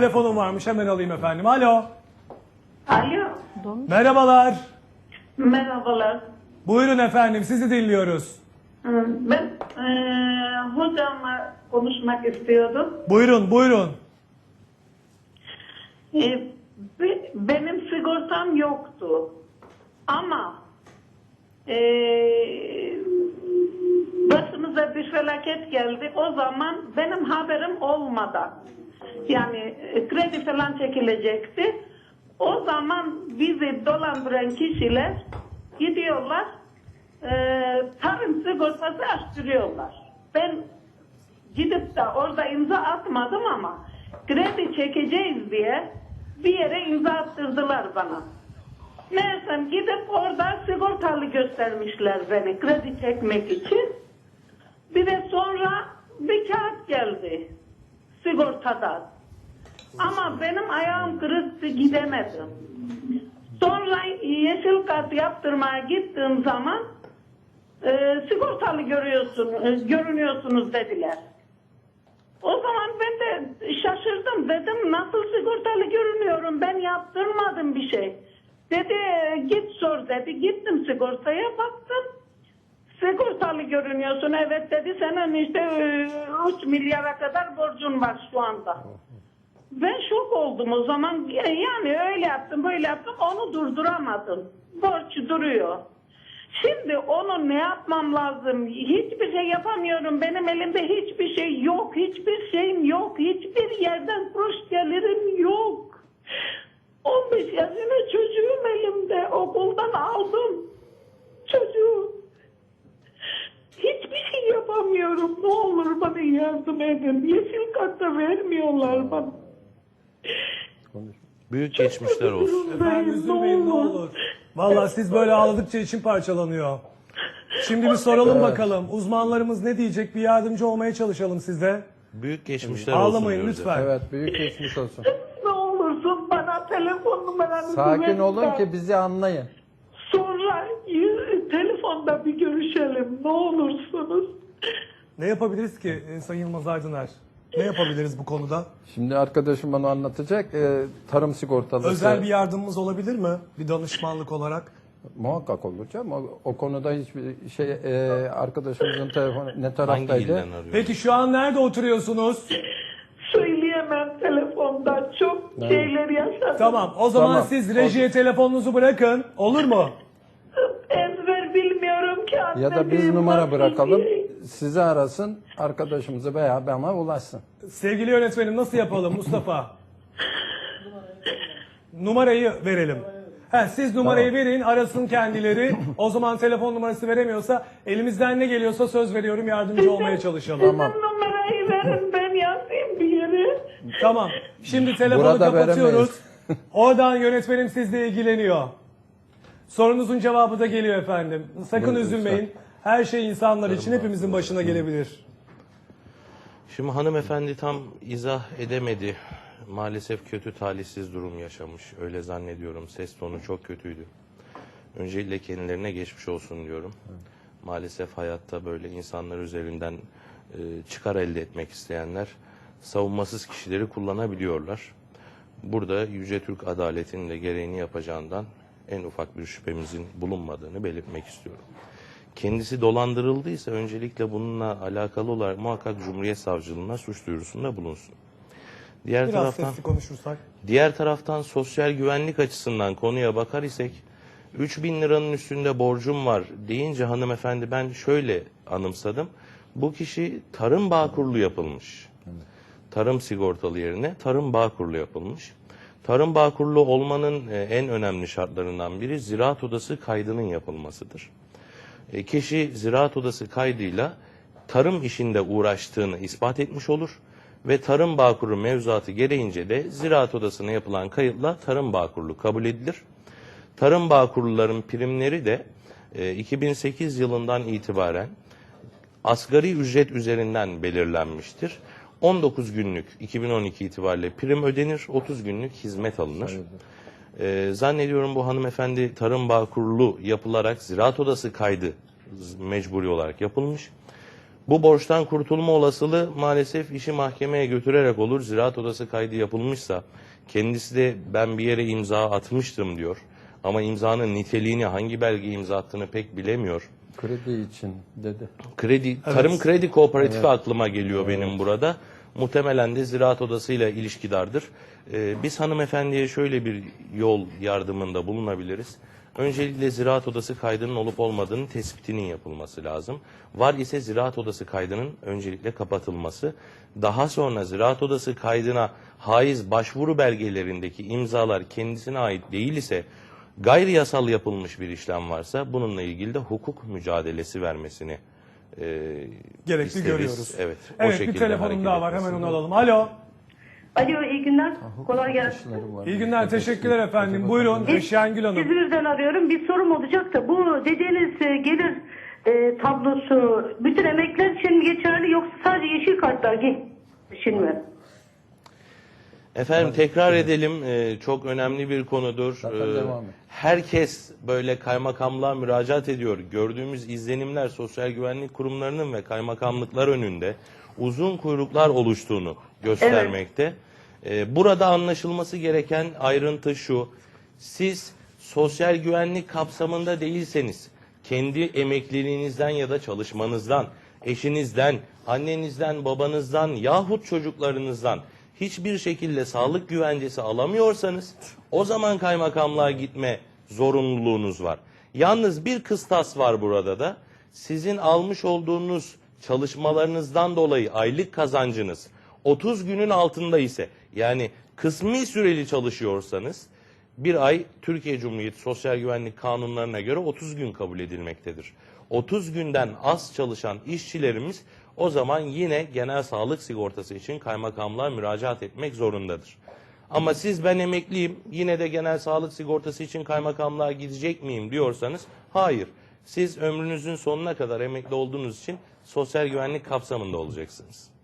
Telefonum varmış hemen alayım efendim. Alo. Alo, Merhabalar. merhabalar. Buyurun efendim sizi dinliyoruz. Ben eee hocamla konuşmak istiyordum. Buyurun buyurun. Eee, be- benim sigortam yoktu. Ama eee başımıza bir felaket geldi. O zaman benim haberim olmadan yani e, kredi falan çekilecekti. O zaman bizi dolandıran kişiler gidiyorlar e, tarım sigortası açtırıyorlar. Ben gidip de orada imza atmadım ama kredi çekeceğiz diye bir yere imza attırdılar bana. Meğersem gidip orada sigortalı göstermişler beni kredi çekmek için. Bir de sonra bir kağıt geldi sigortadan. Ama benim ayağım kırıktı gidemedim. Sonra yeşil kart yaptırmaya gittiğim zaman e, sigortalı görüyorsun, e, görünüyorsunuz dediler. O zaman ben de şaşırdım. Dedim nasıl sigortalı görünüyorum ben yaptırmadım bir şey. Dedi "E, git sor dedi. Gittim sigortaya baktım. Sigortalı görünüyorsun. Evet dedi senin işte 3 milyara kadar borcun var şu anda. Ben şok oldum o zaman. Yani öyle yaptım böyle yaptım onu durduramadım. Borç duruyor. Şimdi onu ne yapmam lazım? Hiçbir şey yapamıyorum. Benim elimde hiçbir şey yok. Hiçbir şeyim yok. Hiçbir yerden kuruş gelirim yok. 15 yaşında çocuğum elimde. Okuldan aldım. Çocuğu. Hiçbir yapamıyorum. Ne olur bana yardım edin. Yeşil kartta vermiyorlar bana. Büyük geçmişler olsun. Efendim üzülmeyin ne olur. Vallahi siz böyle ağladıkça içim parçalanıyor. Şimdi bir soralım bakalım. Uzmanlarımız ne diyecek? Bir yardımcı olmaya çalışalım size. Büyük geçmişler olsun Ağlamayın diyoruz lütfen. Evet büyük geçmiş olsun. Ne olursun bana telefon numaranızı Sakin verin olun ki bizi anlayın. Sonra y- telefonda bir görüşelim ne olursunuz. Ne yapabiliriz ki e, Sayın Yılmaz Aydıner? Ne yapabiliriz bu konuda? Şimdi arkadaşım bana anlatacak. Ee, tarım sigortalısı Özel bir yardımımız olabilir mi? Bir danışmanlık olarak. muhakkak olacak. O, o konuda hiçbir şey e, arkadaşımızın telefonu ne Hangi taraftaydı? ilden arıyor? Peki şu an nerede oturuyorsunuz? Söyleyemem telefonda çok şeyler yaşadım. Tamam o zaman Tamam. siz rejiye telefonunuzu bırakın. Olur mu? Ezber bilmiyorum ki Ya da biz numara nasıl bırakalım. diyeyim. Sizi arasın. Arkadaşımıza veya bana ulaşsın. Sevgili yönetmenim nasıl yapalım Mustafa? Numarayı verelim. He, siz numarayı verin arasın kendileri. O zaman telefon numarası veremiyorsa elimizden ne geliyorsa söz veriyorum yardımcı olmaya çalışalım. Tamam. Sizin numarayı verin ben yazayım bir yere. Tamam. Şimdi telefonu Burada kapatıyoruz. veremeyiz. Oradan yönetmenim sizle ilgileniyor. Sorunuzun cevabı da geliyor efendim. Sakın Buyurun, üzülmeyin. Her şey insanlar için hepimizin başına gelebilir. Şimdi hanımefendi tam izah edemedi. Maalesef kötü talihsiz durum yaşamış. Öyle zannediyorum. Ses tonu çok kötüydü. Öncelikle kendilerine geçmiş olsun diyorum. Maalesef hayatta böyle insanlar üzerinden e, çıkar elde etmek isteyenler savunmasız kişileri kullanabiliyorlar. Burada Yüce Türk adaletinin de gereğini yapacağından en ufak bir şüphemizin bulunmadığını belirtmek istiyorum. Kendisi dolandırıldıysa öncelikle bununla alakalı olarak muhakkak Cumhuriyet Savcılığına suç duyurusunda bulunsun. Diğer Biraz taraftan sesli konuşursak. Diğer taraftan sosyal güvenlik açısından konuya bakar isek 3000 liranın üstünde borcum var deyince hanımefendi ben şöyle anımsadım. Bu kişi tarım bağkurlu yapılmış. Tarım sigortalı yerine tarım bağkurlu yapılmış. Tarım bağkurlu olmanın e, en önemli şartlarından biri ziraat odası kaydının yapılmasıdır. E, kişi ziraat odası kaydıyla tarım işinde uğraştığını ispat etmiş olur ve tarım bağkuru mevzuatı gereğince de ziraat odasına yapılan kayıtla tarım bağkurlu kabul edilir. Tarım bağkurluların primleri de e, 2008 yılından itibaren asgari ücret üzerinden belirlenmiştir. 19 günlük 2012 itibariyle prim ödenir, 30 günlük hizmet alınır. Ee, zannediyorum bu hanımefendi tarım bağ kurulu yapılarak ziraat odası kaydı mecburi olarak yapılmış. Bu borçtan kurtulma olasılığı maalesef işi mahkemeye götürerek olur. Ziraat odası kaydı yapılmışsa kendisi de ben bir yere imza atmıştım diyor. Ama imzanın niteliğini hangi belge imza attığını pek bilemiyor. Kredi için dedi. Kredi, Tarım Kredi Kooperatifi aklıma geliyor benim burada. Muhtemelen de Ziraat Odası ile ilişkidardır. Ee, biz hanımefendiye şöyle bir yol yardımında bulunabiliriz. Öncelikle Ziraat Odası kaydının olup olmadığının tespitinin yapılması lazım. Var ise Ziraat Odası kaydının öncelikle kapatılması. Daha sonra Ziraat Odası kaydına haiz başvuru belgelerindeki imzalar kendisine ait değil ise gayri yasal yapılmış bir işlem varsa bununla ilgili de hukuk mücadelesi vermesini e, Gerekli isteriz. görüyoruz. Evet, o Evet bir şekilde telefonum hareket daha var hemen onu alalım. Alo. Alo iyi günler. Kolay gelsin. İyi günler teşekkürler efendim. Buyurun Şengül Hanım. İzmir'den arıyorum. Bir sorum olacak da bu dediğiniz e, gelir e, tablosu bütün emekler için mi geçerli yoksa sadece yeşil kartlar için mi? Efendim tekrar edelim Ee, çok önemli bir konudur. Zaten Ee, devam et. Herkes böyle kaymakamlığa müracaat ediyor. Gördüğümüz izlenimler sosyal güvenlik kurumlarının ve kaymakamlıklar önünde uzun kuyruklar oluştuğunu göstermekte. Ee, Burada anlaşılması gereken ayrıntı şu. Siz sosyal güvenlik kapsamında değilseniz kendi emekliliğinizden ya da çalışmanızdan, eşinizden, annenizden, babanızdan yahut çocuklarınızdan hiçbir şekilde sağlık güvencesi alamıyorsanız o zaman kaymakamlığa gitme zorunluluğunuz var. Yalnız bir kıstas var burada da. Sizin almış olduğunuz çalışmalarınızdan dolayı aylık kazancınız 30 günün altında ise yani kısmi süreli çalışıyorsanız bir ay Türkiye Cumhuriyeti Sosyal Güvenlik Kanunlarına göre 30 gün kabul edilmektedir. 30 günden az çalışan işçilerimiz o zaman yine genel sağlık sigortası için kaymakamlığa müracaat etmek zorundadır. Ama siz ben emekliyim yine de genel sağlık sigortası için kaymakamlığa gidecek miyim diyorsanız hayır. Siz ömrünüzün sonuna kadar emekli olduğunuz için sosyal güvenlik kapsamında olacaksınız.